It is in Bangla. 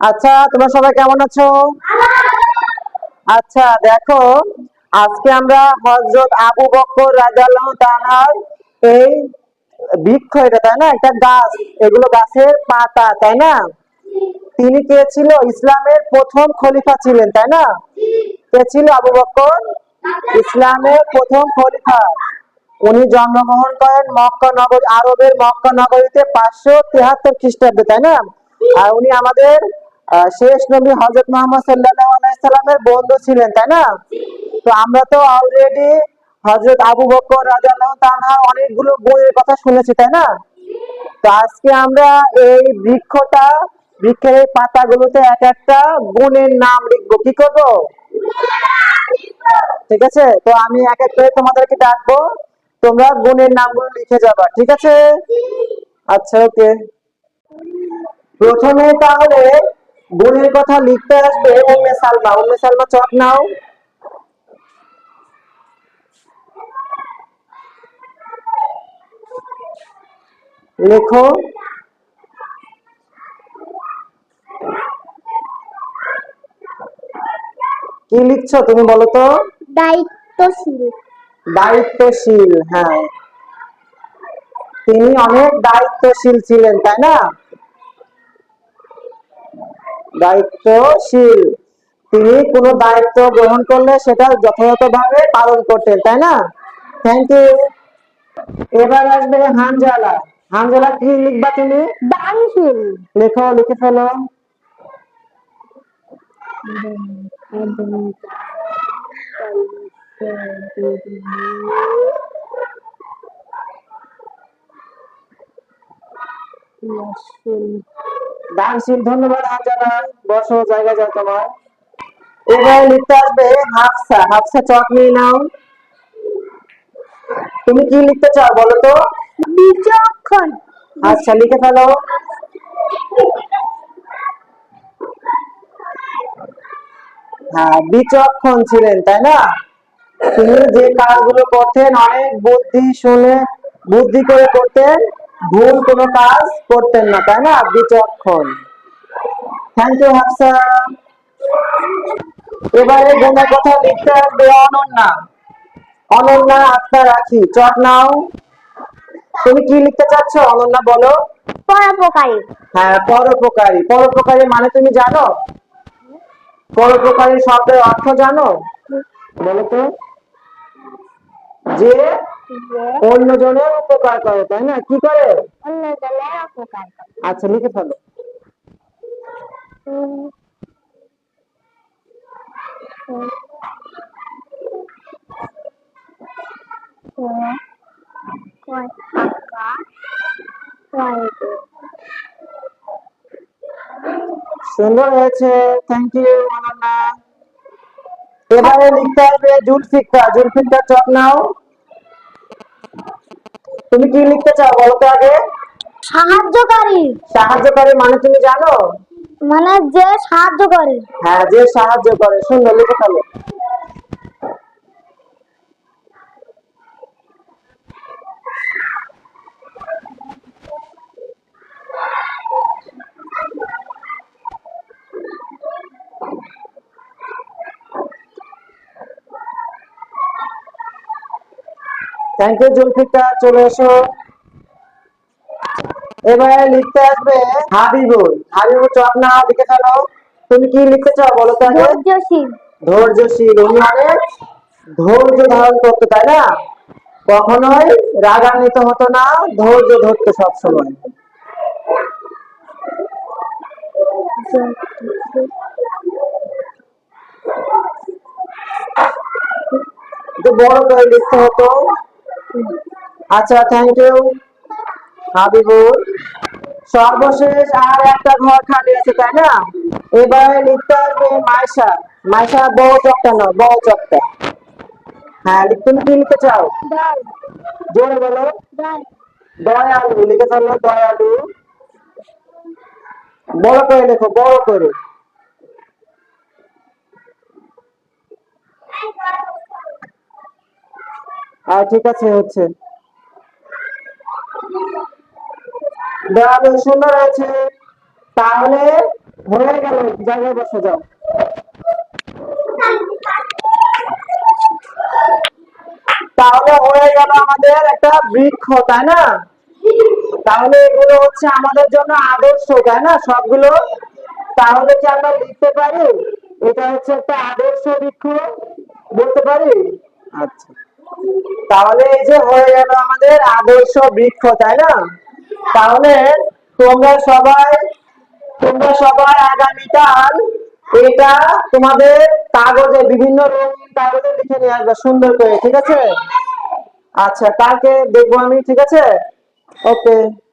আচ্ছা তোমরা সবাই কেমন আছো? আচ্ছা দেখো, আজকে আমরা হযরত আবু বকর রাদিয়াল্লাহু তাআলার এই বৃক্ষ এটা, তাই না? একটা গাছ, এগুলো গাছের পাতা, তাই না? তিনি কে ছিল? ইসলামের প্রথম খলিফা ছিলেন, তাই না? কে ছিল আবু বকর ইসলামের প্রথম খলিফা। উনি জন্মগ্রহণ করেন মক্কা নগরী, আরবের মক্কা নগরীতে পাঁচশো তিয়াত্তর খ্রিস্টাব্দে, তাই না? আর উনি আমাদের শেষ নবী হজরত মোহাম্মদ সাল্লাহ আলাইসাল্লামের বন্ধু ছিলেন, তাই না? তো আমরা তো অলরেডি হজরত আবু বকর রাজাল্লাহ তানহার অনেকগুলো বইয়ের কথা শুনেছি, তাই না? তো আজকে আমরা এই বৃক্ষটা, বৃক্ষের এই পাতাগুলোতে এক একটা গুণের নাম লিখব। কি করব? ঠিক আছে? তো আমি এক এক করে তোমাদেরকে ডাকবো, তোমরা গুণের নামগুলো লিখে যাবা, ঠিক আছে? আচ্ছা ওকে প্রথমে তাহলে গুণের কথা লিখতে আসবে উম্মে সালমা। উম্মে সালমা চক নাও। লেখো। কি লিখছো তুমি বলো তো? দায়িত্বশীল। দায়িত্বশীল হ্যাঁ। তিনি অনেক দায়িত্বশীল ছিলেন তাই না? দায়িত্বশীল। তিনি কোনো দায়িত্ব গ্রহণ করলে সেটা যথাযথভাবে পালন করতেন তাই না? থ্যাংক ইউ এবার আসবে হানজালা হানজালা কি লিখবা তুমি? দানশীল লেখো লিখে ফেলো। দানশীল ধন্যবাদ হানজালা বসো জায়গা যাও তোমার। এবার লিখতে আসবে। হাফসা হাফসা চক নিয়ে নাও। তুমি কি লিখতে চাও বলো তো? বিচক্ষণ। আচ্ছা লিখে ফেলো। হ্যাঁ বিচক্ষণ ছিলেন তাই না? তিনি যে কাজগুলো করতেন অনেক বুদ্ধি শুনে বুদ্ধি করে করতেন ভুল কোনো কাজ করতেন না তাই না? বিচক্ষণ থ্যাংক ইউ হাফসা এবারে গুণের কথা লিখতে আসবে অনন্যা। অনন্যা আত্মা রাখি। চট নাও। তুমি কি লিখতে চাচ্ছ? অনন্যা বলো। পরোপকারী। হ্যাঁ পরোপকারী। পরোপকারী মানে তুমি জানো? পরোপকারী শব্দের অর্থ জানো? বলো তো। যে যে অন্যজনের উপকার করে তাই না? কি করে? অন্য জনের অপকার করে। আচ্ছা লিখে ফেলো? সুন্দর হয়েছে। থ্যাংক ইউ অনন্যা এবারে লিখতে হবে জুলফিকার। জুলফিকার চক নাও। তুমি কি লিখতে চাও বলো তো আগে? সাহায্যকারী। সাহায্যকারী মানে তুমি জানো? মানে যে সাহায্য করে হ্যাঁ যে সাহায্য করে। সুন্দর লিখে ফেলো। থ্যাংক ইউ জুলফিকার চলে এসো। এবারে লিখতে আসবে হাবিবুল। হাবিবুল চক না লিখে ফেলো। তুমি কি লিখতে চাও বলো তো ধৈর্যশীল। ধৈর্যশীল উনি অনেক ধৈর্য ধারণ করতো তাই না? কখনোই রাগান্বিত হতো না ধৈর্য ধরতো সবসময়। বড় করে লিখতে হতো। আচ্ছা থ্যাংক ইউ হাবিবুল। সর্বশেষ আর একটা ঘর খালি আছে তাই না? এবারে লিখতে হবে মাইশা মাইশা বড় চকটা নাও বড় চকটা। হ্যাঁ তুমি কি লিখতে চাও? জোরে বলো। দয়ালু লিখে ফেলল দয়ালু। বড় করে লেখো বড় করে। আর ঠিক আছে, হচ্ছে। দয়ালু সুন্দর আছে তাহলে হয়ে গেল, জায়গায় বসে যাও। তাহলে হয়ে গেল আমাদের একটা বৃক্ষ, তাই না? তাহলে এগুলো হচ্ছে আমাদের জন্য আদর্শ, তাই না? সবগুলো? তাহলে কি আমরা লিখতে পারি? এটা হচ্ছে একটা আদর্শ বৃক্ষ, বলতে পারি? আচ্ছা। তাহলে এই যে হয়ে গেল আমাদের আদর্শ বৃক্ষ, তাই না? তাহলে তোমরা সবাই তোমরা সবাই আগামীকাল এটা তোমাদের কাগজে, বিভিন্ন রঙিন কাগজে লিখে নিয়ে আসবে, সুন্দর করে, ঠিক আছে? আচ্ছা কালকে দেখব আমি, ঠিক আছে? ওকে।